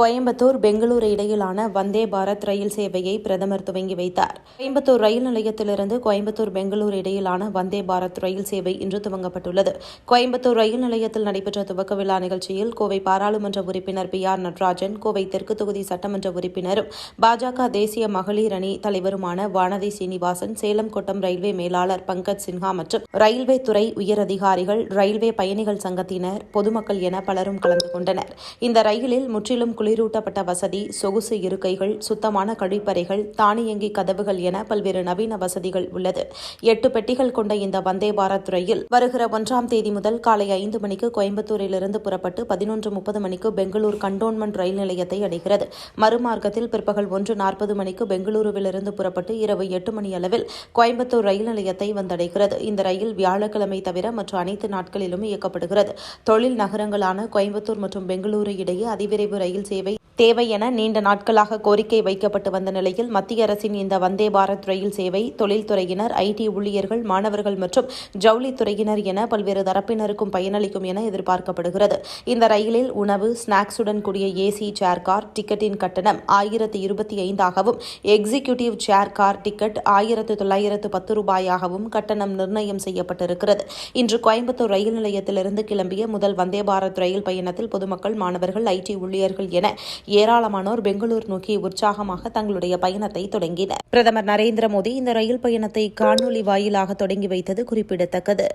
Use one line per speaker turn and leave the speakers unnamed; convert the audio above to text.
கோயம்புத்தூர் பெங்களூரு இடையிலான வந்தே பாரத் ரயில் சேவையை பிரதமர் துவங்கி வைத்தார். கோயம்புத்தூர் ரயில் நிலையத்திலிருந்து கோயம்புத்தூர் பெங்களூரு இடையிலான வந்தே பாரத் ரயில் சேவை இன்று துவங்கப்பட்டுள்ளது. கோயம்புத்தூர் ரயில் நிலையத்தில் நடைபெற்ற துவக்க விழா நிகழ்ச்சியில் கோவை பாராளுமன்ற உறுப்பினர் பி ஆர் நடராஜன் கோவை தெற்கு தொகுதி சட்டமன்ற உறுப்பினரும் பாஜக தேசிய மகளிர் அணி தலைவருமான வானதி சீனிவாசன் சேலம் கோட்டம் ரயில்வே மேலாளர் பங்கஜ் சின்ஹா மற்றும் ரயில்வே துறை உயரதிகாரிகள் ரயில்வே பயணிகள் சங்கத்தினர் பொதுமக்கள் என பலரும் கலந்து கொண்டனர். இந்த ரயிலில் முற்றிலும் குளிர் குளிரூட்டப்பட்ட வசதி சொகுசு இருக்கைகள் சுத்தமான கழிப்பறைகள் தானியங்கி கதவுகள் என பல்வேறு நவீன வசதிகள் உள்ளது. எட்டு பெட்டிகள் கொண்ட இந்த வந்தே பாரத் ரயில் வருகிற ஒன்றாம் தேதி முதல் காலை ஐந்து மணிக்கு கோயம்புத்தூரிலிருந்து புறப்பட்டு பதினொன்று முப்பது மணிக்கு பெங்களூர் கண்டோன்மெண்ட் ரயில் நிலையத்தை அடைகிறது. மறுமார்க்கத்தில் பிற்பகல் ஒன்று நாற்பது மணிக்கு பெங்களூருவிலிருந்து புறப்பட்டு இரவு எட்டு மணி அளவில் கோயம்புத்தூர் ரயில் நிலையத்தை வந்தடைகிறது. இந்த ரயில் வியாழக்கிழமை தவிர மற்ற அனைத்து நாட்களிலும் இயக்கப்படுகிறது. தொழில் நகரங்களான கோயம்புத்தூர் மற்றும் பெங்களூரு இடையே அதிவிரைவு ரயில் சேவை தேவை என நீண்ட நாட்களாக கோரிக்கை வைக்கப்பட்டு வந்த நிலையில் மத்திய அரசின் இந்த வந்தே பாரத் ரயில் சேவை தொழில்துறையினர் ஐடி ஊழியர்கள் மாணவர்கள் மற்றும் ஜவுளித்துறையினர் என பல்வேறு தரப்பினருக்கும் பயனளிக்கும் என எதிர்பார்க்கப்படுகிறது. இந்த ரயிலில் உணவு ஸ்நாக்ஸுடன் கூடிய ஏசி சேர் கார் டிக்கெட்டின் கட்டணம் ஆயிரத்து இருபத்தி ஐந்தாகவும் எக்ஸிகியூட்டிவ் சேர் கார் டிக்கெட் ஆயிரத்து தொள்ளாயிரத்து பத்து ரூபாயாகவும் கட்டணம் நிர்ணயம் செய்யப்பட்டிருக்கிறது. இன்று கோயம்புத்தூர் ரயில் நிலையத்திலிருந்து கிளம்பிய முதல் வந்தே பாரத் ரயில் பயணத்தில் பொதுமக்கள் மாணவர்கள் ஐடி ஊழியர்கள் என என ஏராளமானோர் பெங்களூர் நோக்கி உற்சாகமாக தங்களுடைய பயணத்தை தொடங்கினர். பிரதமர் நரேந்திர மோடி இந்த ரயில் பயணத்தை காணொலி வாயிலாக தொடங்கி வைத்தது குறிப்பிடத்தக்கது.